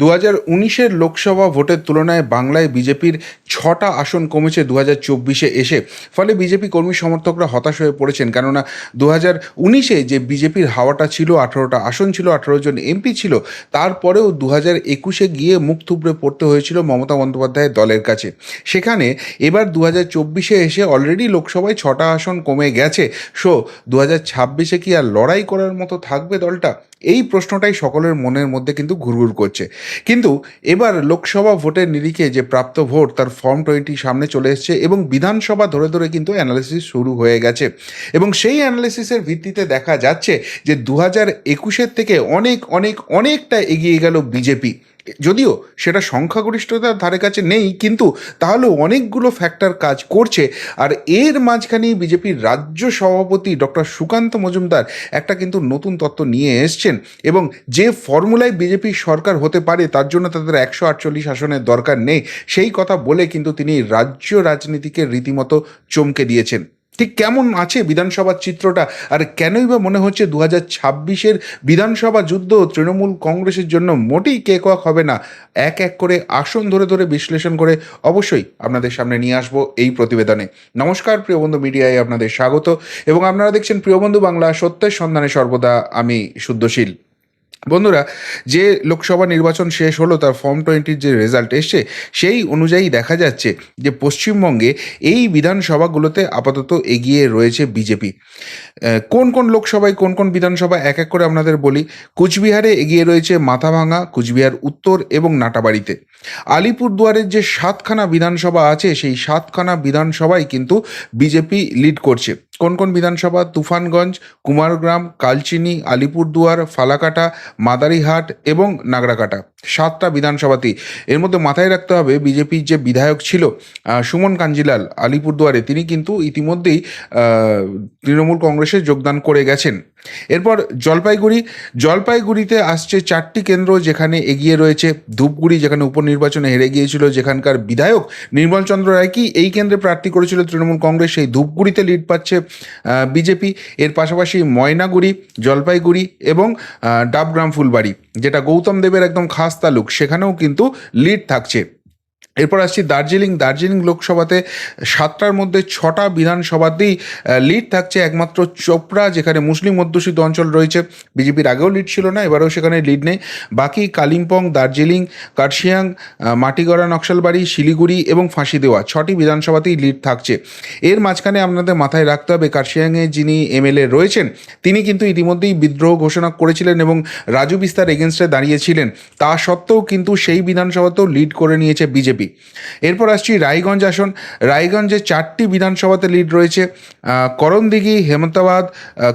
দু হাজার উনিশের লোকসভা ভোটের তুলনায় বাংলায় বিজেপির ছটা আসন কমেছে দু হাজার চব্বিশে এসে। ফলে বিজেপি কর্মী সমর্থকরা হতাশ হয়ে পড়েছেন, কেননা দু হাজার উনিশে যে বিজেপির হাওয়াটা ছিল, আঠারোটা আসন ছিল, আঠারো জন এমপি ছিল, তারপরেও দু হাজার একুশে গিয়ে মুখ থুবড়ে পড়তে হয়েছিল মমতা বন্দ্যোপাধ্যায়ের দলের কাছে। সেখানে এবার দু হাজার চব্বিশে এসে অলরেডি লোকসভায় ছটা আসন কমে গেছে। সো দু হাজার ছাব্বিশে কি আর লড়াই করার মতো থাকবে দলটা? এই প্রশ্নটাই সকলের মনের মধ্যে কিন্তু ঘুরঘুর করছে। কিন্তু এবার লোকসভা ভোটের নিরিখে যে প্রাপ্ত ভোট, তার ফর্ম টোয়েন্টি সামনে চলে এসছে এবং বিধানসভা ধরে ধরে কিন্তু অ্যানালিসিস শুরু হয়ে গেছে। এবং সেই অ্যানালিসিসের ভিত্তিতে দেখা যাচ্ছে যে দু হাজার একুশের থেকে অনেক অনেক, অনেকটা এগিয়ে গেল বিজেপি। যদিও সেটা সংখ্যাগরিষ্ঠতার ধারে কাছে নেই, কিন্তু তাহলেও অনেকগুলো ফ্যাক্টর কাজ করছে। আর এর মাঝখানেই বিজেপির রাজ্য সভাপতি ডক্টর সুকান্ত মজুমদার একটা কিন্তু নতুন তত্ত্ব নিয়ে এসছেন এবং যে ফর্মুলায় বিজেপি সরকার হতে পারে তার জন্য তাদের একশো আটচল্লিশ আসনের দরকার নেই। সেই কথা বলে কিন্তু তিনি রাজ্য রাজনীতিকে রীতিমতো চমকে দিয়েছেন। ঠিক কেমন আছে বিধানসভার চিত্রটা? আর কেনই বা মনে হচ্ছে দু হাজার ছাব্বিশের বিধানসভা যুদ্ধ তৃণমূল কংগ্রেসের জন্য মোটেই কেকওয়াক হবে না? এক এক করে আসন ধরে ধরে বিশ্লেষণ করে অবশ্যই আপনাদের সামনে নিয়ে আসব এই প্রতিবেদনে। নমস্কার, প্রিয় বন্ধু মিডিয়ায় আপনাদের স্বাগত। এবং আপনারা দেখছেন প্রিয় বন্ধু বাংলা সত্যের সন্ধানে সর্বদা আমি শুদ্ধশীল। বন্ধুরা, যে লোকসভা নির্বাচন শেষ হলো, তার ফর্ম টোয়েন্টির যে রেজাল্ট এসছে, সেই অনুযায়ী দেখা যাচ্ছে যে পশ্চিমবঙ্গে এই বিধানসভাগুলোতে আপাতত এগিয়ে রয়েছে বিজেপি। কোন কোন লোকসভায় কোন কোন বিধানসভা এক এক করে আপনাদের বলি। কুচবিহারে এগিয়ে রয়েছে মাথাভাঙা কুচবিহার উত্তর এবং নাটাবাড়িতে। আলিপুরদুয়ারের যে সাতখানা বিধানসভা আছে, সেই সাতখানা বিধানসভায় কিন্তু বিজেপি লিড করছে। কোন কোন বিধানসভা? তুফানগঞ্জ, কুমারগ্রাম, কালচিনি, আলিপুরদুয়ার, ফালাকাটা মাদারিহাট এবং নাগরাকাটা, সাতটা বিধানসভাতেই। এর মধ্যে মাথায় রাখতে হবে, বিজেপির যে বিধায়ক ছিল সুমন কাঞ্জিলাল, আলিপুরদুয়ারে, তিনি কিন্তু ইতিমধ্যেই তৃণমূল কংগ্রেসে যোগদান করে গেছেন। এরপর জলপাইগুড়ি, জলপাইগুড়িতে আসছে চারটি কেন্দ্র যেখানে এগিয়ে রয়েছে ধূপগুড়ি, যেখানে উপনির্বাচনে হেরে গিয়েছিল যেখানকার বিধায়ক নির্মল চন্দ্র রায়। কি এই কেন্দ্রে প্রার্থী করেছিল তৃণমূল কংগ্রেস? সেই ধূপগুড়িতে লিড পাচ্ছে বিজেপি। এর পাশাপাশি ময়নাগুড়ি, জলপাইগুড়ি এবং ডাবগ্রাম ফুলবাড়ি, যেটা গৌতম দেবের একদম খাস তালুক, সেখানেও কিন্তু লিড থাকছে। এরপর আসছি দার্জিলিং। দার্জিলিং লোকসভাতে সাতটার মধ্যে ছটা বিধানসভাতেই লিড থাকছে একমাত্র চোপড়া, যেখানে মুসলিম অধ্যুষিত অঞ্চল রয়েছে। বিজেপির আগেও লিড ছিল না, এবারেও সেখানে লিড নেই। বাকি কালিম্পং, দার্জিলিং, কার্শিয়াং মাটিগড়া, নকশালবাড়ি, শিলিগুড়ি এবং ফাঁসি দেওয়া ছটি বিধানসভাতেই লিড থাকছে। এর মাঝখানে আপনাদের মাথায় রাখতে হবে, কার্শিয়াংয়ে যিনি এমএলএ রয়েছেন, তিনি কিন্তু ইতিমধ্যেই বিদ্রোহ ঘোষণা করেছিলেন এবং রাজু বিস্তার এগেনস্টে দাঁড়িয়েছিলেন। তা সত্ত্বেও কিন্তু সেই বিধানসভাতেও লিড করে নিয়েছে বিজেপি। এরপর আসছি রায়গঞ্জ আসন। রায়গঞ্জে চারটি বিধানসভাতে লিড রয়েছে করণদিঘি, হেমন্তাবাদ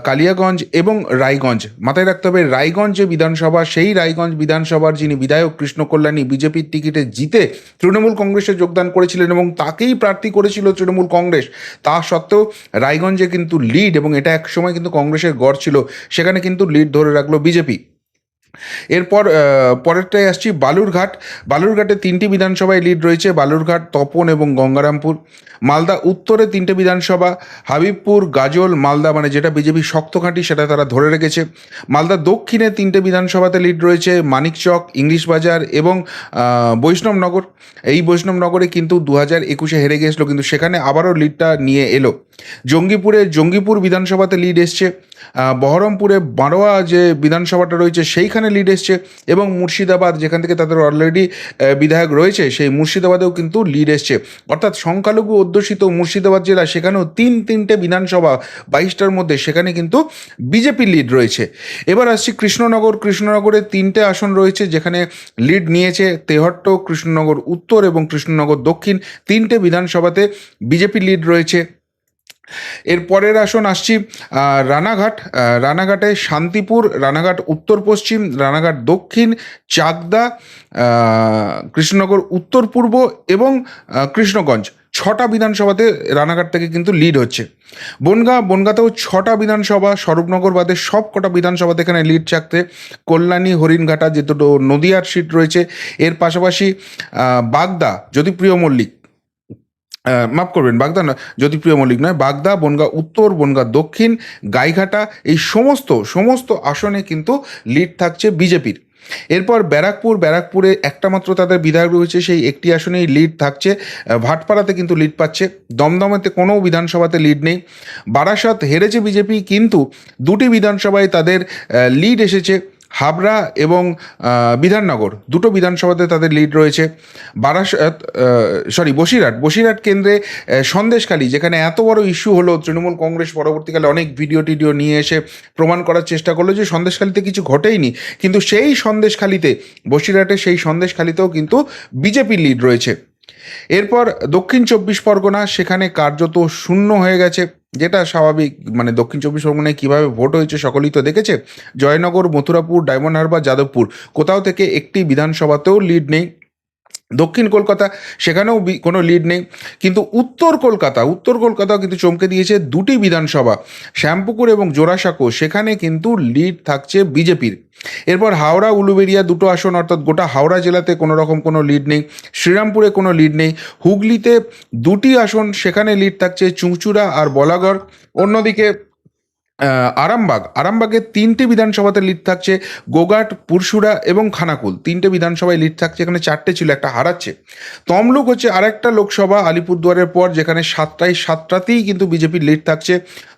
কালিয়াগঞ্জ এবং রায়গঞ্জ। মাথায় রাখতে হবে, রায়গঞ্জ যে বিধানসভা, সেই রায়গঞ্জ বিধানসভার যিনি বিধায়ক কৃষ্ণ কল্যাণী বিজেপির টিকিটে জিতে তৃণমূল কংগ্রেসে যোগদান করেছিলেন এবং তাকেই প্রার্থী করেছিল তৃণমূল কংগ্রেস। তা সত্ত্বেও রায়গঞ্জে কিন্তু লিড এবং এটা এক সময় কিন্তু কংগ্রেসের গড় ছিল, সেখানে কিন্তু লিড ধরে রাখল বিজেপি। এরপর পরেরটায় আসছি বালুরঘাট। বালুরঘাটে তিনটি বিধানসভায় লিড রয়েছে, বালুরঘাট, তপন এবং গঙ্গারামপুর। মালদা উত্তরে তিনটে বিধানসভা, হাবিবপুর, গাজল, মালদা মানে যেটা বিজেপি শক্ত ঘাঁটি সেটা তারা ধরে রেখেছে। মালদা দক্ষিণে তিনটে বিধানসভাতে লিড রয়েছে, মানিকচক ইংলিশ বাজার এবং বৈষ্ণবনগর। এই বৈষ্ণবনগরে কিন্তু দু হাজার একুশে হেরে গিয়েছিল, কিন্তু সেখানে আবারও লিডটা নিয়ে এলো। জঙ্গিপুরে, জঙ্গিপুর বিধানসভাতে লিড এসছে বহরমপুরে, বারোয়া যে বিধানসভাটা রয়েছে সেইখানে লিড এসছে এবং মুর্শিদাবাদ যেখান থেকে তাদের অলরেডি বিধায়ক রয়েছে সেই মুর্শিদাবাদেও কিন্তু লিড এসছে। অর্থাৎ সংখ্যালঘু অধ্যুষিত মুর্শিদাবাদ জেলা সেখানেও তিন তিনটে বিধানসভা বাইশটার মধ্যে সেখানে কিন্তু বিজেপি লিড রয়েছে। এবার আসছি কৃষ্ণনগর, কৃষ্ণনগরে তিনটে আসন রয়েছে যেখানে লিড নিয়েছে তেহট্ট, কৃষ্ণনগর উত্তর এবং কৃষ্ণনগর দক্ষিণ। তিনটে বিধানসভাতে বিজেপি লিড রয়েছে। এর পরের আসন আসছি রানাঘাট। রানাঘাটে শান্তিপুর রানাঘাট উত্তর পশ্চিম রানাঘাট দক্ষিণ চাকদা কৃষ্ণনগর উত্তর পূর্ব এবং কৃষ্ণগঞ্জ। ছটা বিধানসভাতে রানাঘাট থেকে কিন্তু লিড হচ্ছে। বনগাঁ বনগাঁতেও ছটা বিধানসভা স্বরূপনগর বাদে সব কটা বিধানসভাতে এখানে লিড চাকতে কল্যাণী হরিণঘাটা যে দুটো নদিয়ার সিট রয়েছে। এর পাশাপাশি বাগদা জ্যোতিপ্রিয় মল্লিক। আহ, মাফ করবেন, বাগদা না জ্যোতিপ্রিয় মল্লিক নয়, বাগদা, বনগা উত্তর, বনগা দক্ষিণ, গাইঘাটা, এই সমস্ত সমস্ত আসনে কিন্তু লিড থাকছে বিজেপির। এরপর ব্যারাকপুর, ব্যারাকপুরে একটা মাত্র তাদের বিধায়ক রয়েছে, সেই একটি আসনেই লিড থাকছে ভাটপাড়াতে কিন্তু লিড পাচ্ছে, দমদমেতে কোনো বিধানসভাতে লিড নেই, বারাসাত হেরেছে বিজেপি, কিন্তু দুটি বিধানসভায় তাদের লিড এসেছে হাবড়া এবং বিধাননগর, দুটো বিধানসভাতে তাদের লিড রয়েছে। বারাসাত সরি বসিরহাট। বসিরহাট কেন্দ্রে সন্দেশখালী, যেখানে এত বড় ইস্যু হলো, তৃণমূল কংগ্রেস পরবর্তীকালে অনেক ভিডিও টিডিও নিয়ে এসে প্রমাণ করার চেষ্টা করল যে সন্দেশখালীতে কিছু ঘটেইনি। কিন্তু সেই সন্দেশখালীতে বসিরহাটে সেই সন্দেশখালীতেও কিন্তু বিজেপির লিড রয়েছে। এরপর দক্ষিণ চব্বিশ পরগনা, সেখানে কার্যত শূন্য হয়ে গেছে, যেটা স্বাভাবিক। মানে দক্ষিণ চব্বিশ পরগনায় কীভাবে ভোট হয়েছে সকলেই তো দেখেছে। Joynagar, Mathurapur, Diamond Harbour, Jadavpur. কোথাও থেকে একটি বিধানসভাতেও লিড নেই। দক্ষিণ কলকাতা, সেখানেও কোনো লিড নেই। কিন্তু উত্তর কলকাতা, উত্তর কলকাতাও কিন্তু চমকে দিয়েছে দুটি বিধানসভা, শ্যামপুকুর এবং জোড়াসাঁকো। সেখানে কিন্তু লিড থাকছে বিজেপির। এরপর হাওড়া, উলুবেড়িয়া দুটো আসন, অর্থাৎ গোটা হাওড়া জেলাতে কোনো রকম কোনো লিড নেই। শ্রীরামপুরে কোনো লিড নেই। হুগলিতে দুটি আসন, সেখানে লিড থাকছে চুঁচুড়া আর বলাগড়। অন্যদিকে আরামবাগ। আরামবাগের তিনটে বিধানসভাতে লিড থাকছে গোগাট পুরসুরা এবং খানাকুল। তিনটে বিধানসভায় লিড থাকছে, এখানে চারটে ছিল, একটা হারাচ্ছে। তমলুক হচ্ছে আরেকটা লোকসভা, আলিপুরদুয়ারের পর যেখানে সাতটায় সাতটাতেই কিন্তু বিজেপির লিড থাকছে।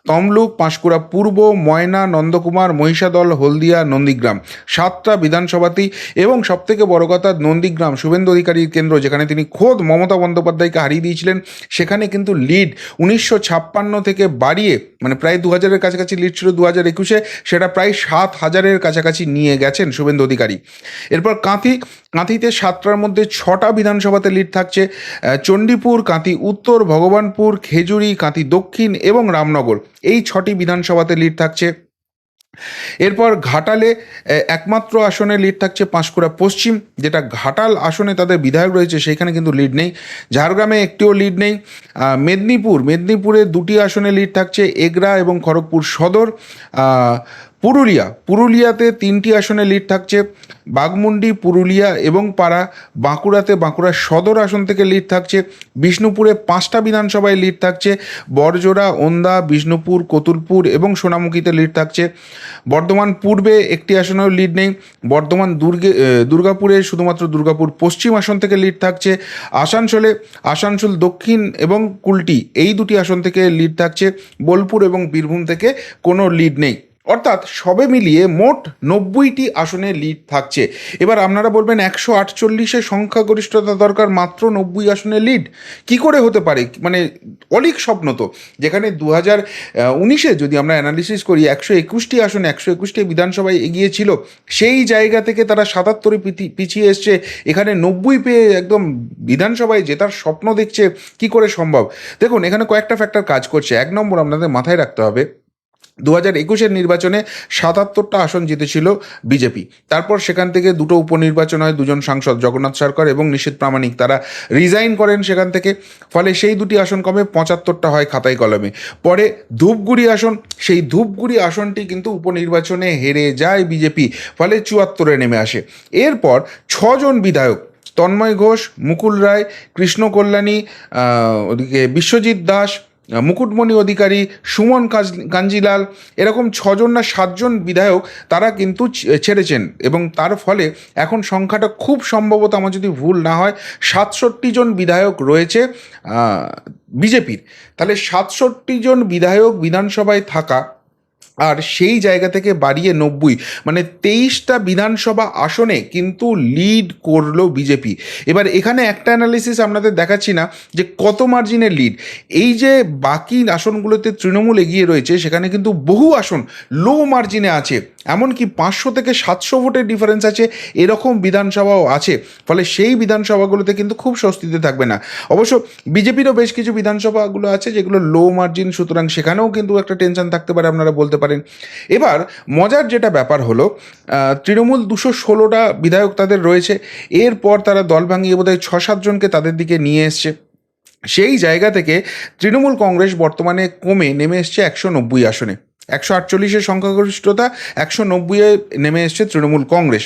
তমলুক, পাঁশকুড়া পূর্ব, ময়না, নন্দকুমার, মহিষাদল, হলদিয়া, নন্দীগ্রাম। সাতটা বিধানসভাতেই এবং সবথেকে বড় কথা, নন্দীগ্রাম, শুভেন্দু অধিকারীর কেন্দ্র, যেখানে তিনি খোদ মমতা বন্দ্যোপাধ্যায়কে হারিয়ে দিয়েছিলেন, সেখানে কিন্তু লিড উনিশশো ছাপ্পান্ন থেকে বাড়িয়ে মানে প্রায় দু হাজারের কাছাকাছি লিড ছিল দু হাজার একুশে, সেটা প্রায় সাত হাজারের কাছাকাছি নিয়ে গেছেন শুভেন্দু অধিকারী। এরপর কাঁথি, কাঁথিতে সাতটার মধ্যে ছটা বিধানসভাতে লিড থাকছে চণ্ডীপুর, কাঁথি উত্তর, ভগবানপুর, খেজুরি, কাঁথি দক্ষিণ এবং রামনগর। এই ছটি বিধানসভাতে লিড থাকছে। এরপর ঘাটালে একমাত্র আসনে লিড থাকছে পাঁশকুড়া পশ্চিম, যেটা ঘাটাল আসনে তাদের বিধায়ক রয়েছে, সেখানে কিন্তু লিড নেই। ঝাড়গ্রামে একটিও লিড নেই। মেদিনীপুর, মেদিনীপুরে দুটি আসনে লিড থাকছে এগরা এবং খড়গপুর সদর। পুরুলিয়া। পুরুলিয়াতে তিনটি আসনে লিড থাকছে। বাগমুন্ডি পুরুলিয়া এবং পাড়া বাঁকুড়াতে বাঁকুড়া সদর আসন থেকে লিড থাকছে। বিষ্ণুপুরে পাঁচটা বিধানসভায় লিড থাকছে। বরজোড়া ওন্দা, বিষ্ণুপুর, কতুলপুর এবং সোনামুখীতে লিড থাকছে। বর্ধমান পূর্বে একটি আসনেও লিড নেই। বর্ধমান দুর্গে দুর্গাপুরে শুধুমাত্র দুর্গাপুর পশ্চিম আসন থেকে লিড থাকছে। আসানসোলে, আসানসোল দক্ষিণ এবং কুলটি এই দুটি আসন থেকে লিড থাকছে। বোলপুর এবং বীরভূম থেকে কোনো লিড নেই। অর্থাৎ সবে মিলিয়ে মোট নব্বইটি আসনে লিড থাকছে। এবার আপনারা বলবেন একশো আটচল্লিশে সংখ্যাগরিষ্ঠতা দরকার মাত্র নব্বই আসনে লিড? কি করে হতে পারে? মানে অলিক স্বপ্ন তো। যেখানে দু হাজার উনিশে যদি আমরা অ্যানালিসিস করি, একশো একুশটি আসনে, একশো একুশটি বিধানসভায় এগিয়ে ছিল, সেই জায়গা থেকে তারা সাতাত্তরে পিছিয়ে এসছে। এখানে নব্বই পেয়ে একদম বিধানসভায় জেতার স্বপ্ন দেখছে, কি করে সম্ভব? দেখুন, এখানে কয়েকটা ফ্যাক্টর কাজ করছে। এক নম্বর আপনাদের মাথায় রাখতে হবে দু হাজার একুশের নির্বাচনে সাতাত্তরটা আসন জিতেছিল বিজেপি। তারপর সেখান থেকে দুটো উপনির্বাচন হয়, দুজন সাংসদ জগন্নাথ সরকার এবং নিশীথ প্রামাণিক। তারা রিজাইন করেন সেখান থেকে, ফলে সেই দুটি আসন কমে পঁচাত্তরটা হয় খাতায় কলমে। পরে ধূপগুড়ি আসন, সেই ধূপগুড়ি আসনটি কিন্তু উপনির্বাচনে হেরে যায় বিজেপি, ফলে চুয়াত্তরে নেমে আসে। এরপর ছজন বিধায়ক, তন্ময় ঘোষ, মুকুল রায়, কৃষ্ণ কল্যাণী ওদিকে বিশ্বজিৎ দাস মুকুটমণি অধিকারী, সুমন কাজ- কাঞ্জিলাল, এরকম ছজন না সাতজন বিধায়ক তারা কিন্তু ছেড়েছেন এবং তার ফলে এখন সংখ্যাটা খুব সম্ভবত আমার যদি ভুল না হয়, সাতষট্টি জন বিধায়ক রয়েছে বিজেপির। তাহলে সাতষট্টি জন বিধায়ক বিধানসভায় থাকা আর সেই জায়গা থেকে বাড়িয়ে নব্বই মানে তেইশটা বিধানসভা আসনে কিন্তু লিড করল বিজেপি। এবার এখানে একটা অ্যানালিসিস আপনাদের দেখাচ্ছি না, যে কত মার্জিনের লিড এই যে বাকি আসনগুলোতে তৃণমূল এগিয়ে রয়েছে, সেখানে কিন্তু বহু আসন লো মার্জিনে আছে। এমনকি পাঁচশো থেকে সাতশো ভোটের ডিফারেন্স আছে, এরকম বিধানসভাও আছে। ফলে সেই বিধানসভাগুলোতে কিন্তু খুব স্বস্তিতে থাকবে না। অবশ্য বিজেপিরও বেশ কিছু বিধানসভাগুলো আছে যেগুলো লো মার্জিন সুতরাং সেখানেও কিন্তু একটা টেনশন থাকতে পারে, আপনারা বলতে পারেন। এবার মজার যেটা ব্যাপার হলো তৃণমূল দুশো ষোলোটা বিধায়ক তাদের রয়েছে, এরপর তারা দল ভাঙিয়ে বোধহয় ছ সাতজনকে তাদের দিকে নিয়ে এসছে। সেই জায়গা থেকে তৃণমূল কংগ্রেস বর্তমানে কমে নেমে এসছে একশো নব্বই আসনে। একশো আটচল্লিশের সংখ্যাগরিষ্ঠতা একশো নব্বইয়ে নেমে এসছে তৃণমূল কংগ্রেস।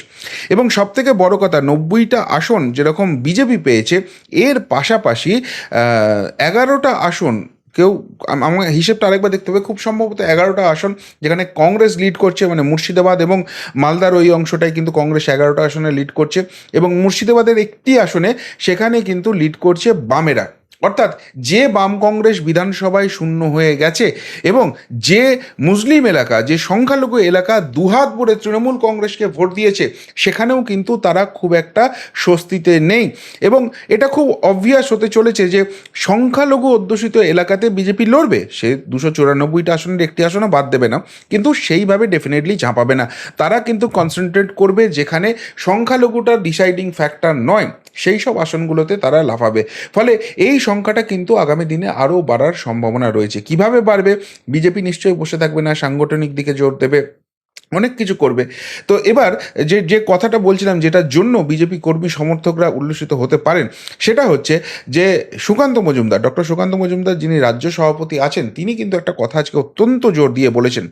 এবং সবথেকে বড় কথা, নব্বইটা আসন যেরকম বিজেপি পেয়েছে, এর পাশাপাশি এগারোটা আসন কেউ আম- আমার হিসেবটা আরেকবার দেখতে হবে। খুব সম্ভবত এগারোটা আসন যেখানে কংগ্রেস লিড করছে মানে মুর্শিদাবাদ এবং মালদার ওই অংশটাই কিন্তু কংগ্রেস এগারোটা আসনে লিড করছে এবং মুর্শিদাবাদের একটি আসনে সেখানে কিন্তু লিড করছে বামেরা। অর্থাৎ যে বাম কংগ্রেস বিধানসভায় শূন্য হয়ে গেছে এবং যে মুসলিম এলাকা, যে সংখ্যালঘু এলাকা দুহাত ভরে তৃণমূল কংগ্রেসকে ভোট দিয়েছে, সেখানেও কিন্তু তারা খুব একটা স্বস্তিতে নেই। এবং এটা খুব অবভিয়াস হতে চলেছে যে সংখ্যালঘু অধ্যুষিত এলাকাতে বিজেপি লড়বে। সে দুশো চুরানব্বইটা আসনের একটি আসনও বাদ দেবে না, কিন্তু সেইভাবে ডেফিনেটলি ঝাঁপাবে না। তারা কিন্তু কনসেন্ট্রেট করবে যেখানে সংখ্যালঘুটা ডিসাইডিং ফ্যাক্টর নয়। সেই সব আসনগুলোতে তারা লাফাবে। ফলে এই সংখ্যাটা কিন্তু আগামী দিনে আরও বাড়ার সম্ভাবনা রয়েছে। কীভাবে বাড়বে? বিজেপি নিশ্চয়ই বসে থাকবে না, সাংগঠনিক দিকে জোর দেবে। অনেক কিছু করবে। তো এবার যে যে কথাটা বলছিলাম যেটার জন্য বিজেপি কর্মী সমর্থকরা উল্লসিত হতে পারেন, সেটা হচ্ছে যে, সুকান্ত মজুমদার, ডক্টর সুকান্ত মজুমদার যিনি রাজ্য সভাপতি আছেন, তিনি কিন্তু একটা কথা আজকে অত্যন্ত জোর দিয়ে বলেছেন।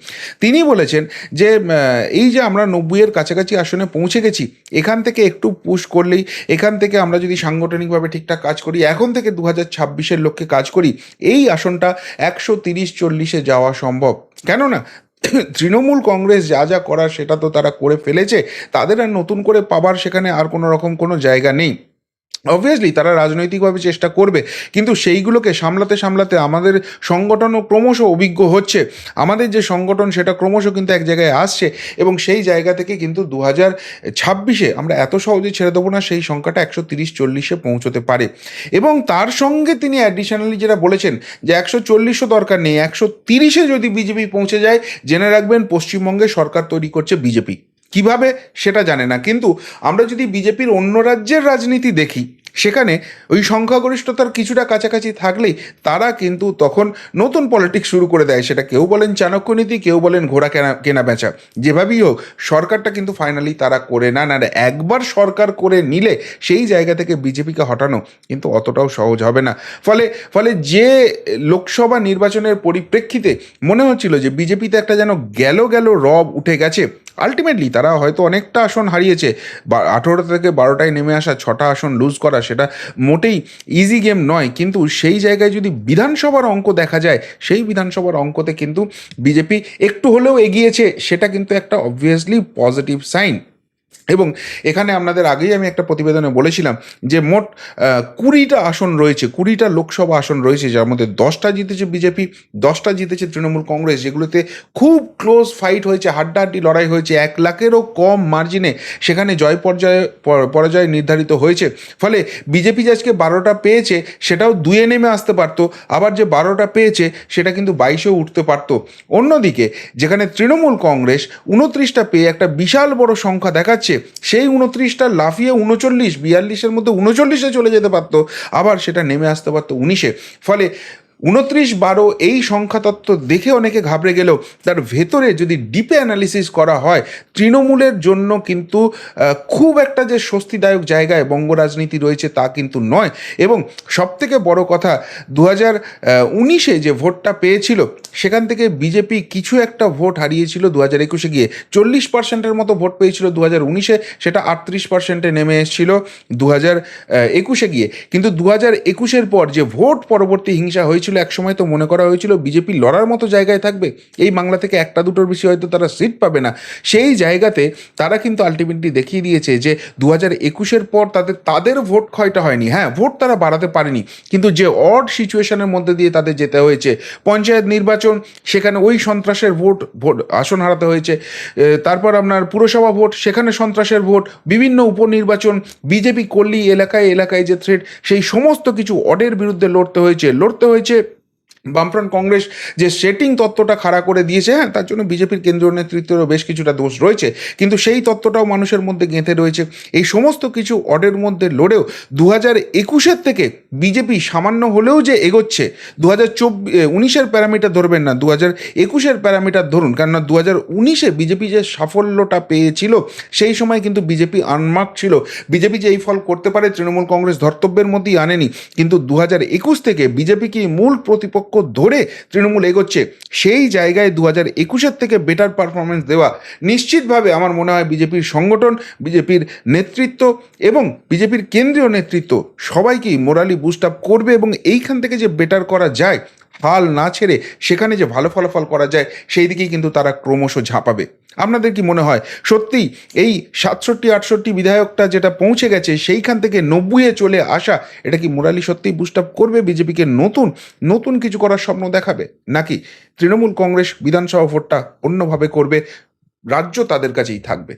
তিনি বলেছেন যে এই যে আমরা নব্বইয়ের কাছাকাছি আসনে পৌঁছে গেছি, এখান থেকে একটু পুশ করলেই, এখান থেকে আমরা যদি সাংগঠনিকভাবে ঠিকঠাক কাজ করি, এখন থেকে দু হাজার ছাব্বিশের লক্ষ্যে কাজ করি, এই আসনটা একশো তিরিশ চল্লিশে যাওয়া সম্ভব। কেননা তৃণমূল কংগ্রেস যা যা করার সেটা তো তারা করে ফেলেছে, তাদের আর নতুন করে পাবার সেখানে আর কোনো রকম কোনো জায়গা নেই। অবভিয়াসলি তারা রাজনৈতিকভাবে চেষ্টা করবে, কিন্তু সেইগুলোকে সামলাতে সামলাতে আমাদের সংগঠনও ক্রমশ অভিজ্ঞ হচ্ছে। আমাদের যে সংগঠন, সেটা ক্রমশ কিন্তু এক জায়গায় আসছে এবং সেই জায়গা থেকে কিন্তু দু হাজার ছাব্বিশে আমরা এত সহজে ছেড়ে দেবো না, সেই সংখ্যাটা একশো তিরিশ চল্লিশে পৌঁছতে পারে। এবং তার সঙ্গে তিনি অ্যাডিশনালি যেটা বলেছেন, যে একশো চল্লিশও দরকার নেই, একশো তিরিশে যদি বিজেপি পৌঁছে যায়, জেনে রাখবেন পশ্চিমবঙ্গে সরকার তৈরি করছে বিজেপি। কীভাবে সেটা জানে না। কিন্তু আমরা যদি বিজেপির অন্য রাজ্যের রাজনীতি দেখি সেখানে ওই সংখ্যাগরিষ্ঠতার কিছুটা কাছাকাছি থাকলেই তারা কিন্তু তখন নতুন পলিটিক্স শুরু করে দেয়। সেটা কেউ বলেন চাণক্য নীতি কেউ বলেন ঘোড়া কেনা কেনা বেচা যেভাবেই হোক, সরকারটা কিন্তু ফাইনালি তারা করে না না একবার সরকার করে নিলে সেই জায়গা থেকে বিজেপিকে হটানো কিন্তু অতটাও সহজ হবে না। ফলে ফলে যে লোকসভা নির্বাচনের পরিপ্রেক্ষিতে মনে হচ্ছিল যে বিজেপিতে একটা যেন গেল গেল রব উঠে গেছে আলটিমেটলি তারা হয়তো অনেকটা আসন হারিয়েছে। বা আঠেরোটা থেকে বারোটায় নেমে আসা ছটা আসন লুজ করা সেটা মোটেই ইজি গেম নয়। কিন্তু সেই জায়গায় যদি বিধানসভার অঙ্ক দেখা যায়, সেই বিধানসভার অঙ্কতে কিন্তু বিজেপি একটু হলেও এগিয়েছে, সেটা কিন্তু একটা অবভিয়াসলি পজিটিভ সাইন এবং এখানে আপনাদের আগেই আমি একটা প্রতিবেদনে বলেছিলাম যে মোট কুড়িটা আসন রয়েছে, কুড়িটা লোকসভা আসন রয়েছে, যার মধ্যে দশটা জিতেছে বিজেপি, দশটা জিতেছে তৃণমূল কংগ্রেস, যেগুলোতে খুব ক্লোজ ফাইট হয়েছে, হাড্ডাহাড্ডি লড়াই হয়েছে, এক লাখেরও কম মার্জিনে সেখানে জয় পর্যায়ে পরাজয় নির্ধারিত হয়েছে। ফলে বিজেপি যে আজকে বারোটা পেয়েছে, সেটাও দুয়ে নেমে আসতে পারতো, আবার যে বারোটা পেয়েছে, সেটা কিন্তু বাইশেও উঠতে পারতো। অন্যদিকে, যেখানে তৃণমূল কংগ্রেস উনত্রিশটা পেয়ে একটা বিশাল বড় সংখ্যা দেখাচ্ছে সেই উনত্রিশটা লাফিয়ে উনচল্লিশ, বিয়াল্লিশের মধ্যে উনচল্লিশে চলে যেতে পারতো। আবার সেটা নেমে আসতে পারতো উনিশে। ফলে উনত্রিশ বারো এই সংখ্যাতত্ত্ব দেখে অনেকে ঘাবড়ে গেলেও তার ভেতরে যদি ডিপে অ্যানালিসিস করা হয়, তৃণমূলের জন্য কিন্তু খুব একটা যে স্বস্তিদায়ক জায়গায় বঙ্গ রাজনীতি রয়েছে তা কিন্তু নয়। এবং সবথেকে বড় কথা দু হাজার উনিশে যে ভোটটা পেয়েছিল, সেখান থেকে বিজেপি কিছু একটা ভোট হারিয়েছিল দু হাজার একুশে গিয়ে। চল্লিশ পার্সেন্টের মতো ভোট পেয়েছিল দু হাজার উনিশে, সেটা আটত্রিশ পার্সেন্টে নেমে এসেছিল দু হাজার একুশে গিয়ে। কিন্তু দু হাজার একুশের পর যে ভোট পরবর্তী হিংসা হয়েছিল একসময় তো মনে করা হয়েছিল বিজেপি লড়ার মতো জায়গায় থাকবে। এই বাংলা থেকে একটা দুটোর বেশি হয়তো তারা সিট পাবে না। সেই জায়গাতে তারা কিন্তু আলটিমেটলি দেখিয়ে দিয়েছে যে দু হাজার একুশের পর তাদের তাদের ভোট ক্ষয়টা হয়নি। হ্যাঁ ভোট তারা বাড়াতে পারেনি। কিন্তু যে অড সিচুয়েশনের মধ্যে দিয়ে তাদের যেতে হয়েছে, পঞ্চায়েত নির্বাচন, সেখানে ওই সন্ত্রাসের ভোট ভোট, আসন হারাতে হয়েছে। তারপর আপনার পুরসভা ভোট, সেখানে সন্ত্রাসের ভোট, বিভিন্ন উপনির্বাচন, বিজেপি কল্লি এলাকায় এলাকায় যে থ্রেড সেই সমস্ত কিছু অডের বিরুদ্ধে লড়তে হয়েছে। লড়তে হয়েছে বামফ্রন্ট কংগ্রেস যে সেটিং তত্ত্বটা খাড়া করে দিয়েছে হ্যাঁ তার জন্য বিজেপির কেন্দ্রীয় নেতৃত্বেরও বেশ কিছুটা দোষ রয়েছে। কিন্তু সেই তত্ত্বটাও মানুষের মধ্যে গেঁথে রয়েছে। এই সমস্ত কিছু অডের মধ্যে লড়েও দু হাজার একুশের থেকে বিজেপি সামান্য হলেও যে এগোচ্ছে দু হাজার চব্বিশ, উনিশের প্যারামিটার ধরবেন না দু হাজার একুশের প্যারামিটার ধরুন, কেননা দু হাজার উনিশে বিজেপি যে সাফল্যটা পেয়েছিল, সেই সময় কিন্তু বিজেপি আনমার্ক ছিল। বিজেপি যে এই ফল করতে পারে, তৃণমূল কংগ্রেস ধর্তব্যের মধ্যেই আনেনি। কিন্তু দু হাজার একুশ থেকে বিজেপি কি মূল প্রতিপক্ষ ধরে তৃণমূল এগোচ্ছে, সেই জায়গায় দু হাজার একুশের থেকে বেটার পারফরমেন্স দেওয়া নিশ্চিতভাবে আমার মনে হয় বিজেপির সংগঠন, বিজেপির নেতৃত্ব এবং বিজেপির কেন্দ্রীয় নেতৃত্ব সবাইকেই মোরালি বুস্ট আপ করবে এবং এইখান থেকে যে বেটার করা যায় হাল না ছেড়ে সেখানে যে ভালো ফলাফল করা যায়, সেই দিকেই কিন্তু তারা ক্রমশ ঝাঁপাবে। আপনাদের কি মনে হয়? সত্যি এই সাতষট্টি, আটষট্টি বিধায়কটা যেটা পৌঁছে গেছে, সেইখান থেকে নব্বইয়ে চলে আসা, এটা কি মোরালি সত্যিই বুস্ট আপ করবে? বিজেপিকে নতুন নতুন কিছু করার স্বপ্ন দেখাবে? নাকি তৃণমূল কংগ্রেস বিধানসভা ভোটটা অন্যভাবে করবে? রাজ্য তাদের কাছেই থাকবে।